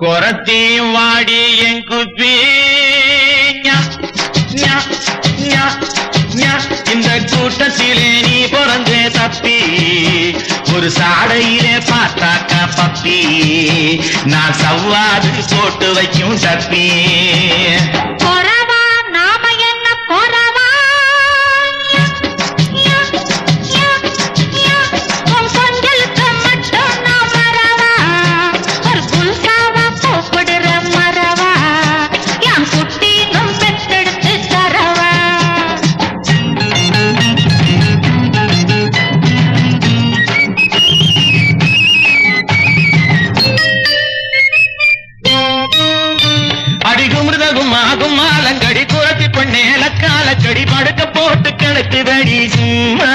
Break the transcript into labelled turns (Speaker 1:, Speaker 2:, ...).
Speaker 1: குரத்தையும் வாடி என் குப்பி. இந்த கூட்டத்திலே நீ பிறந்த தப்பி. ஒரு சாடையிலே பார்த்தாக்கா பப்பி. நான் சவ்வாது போட்டு வைக்கும் தப்பி. அடிகுமிருதகும் ஆகும் மாலங்கடி குரத்தி பொண்ணேல காலக்கடி படுக்க போட்டு கிடக்குதடி சும்மா.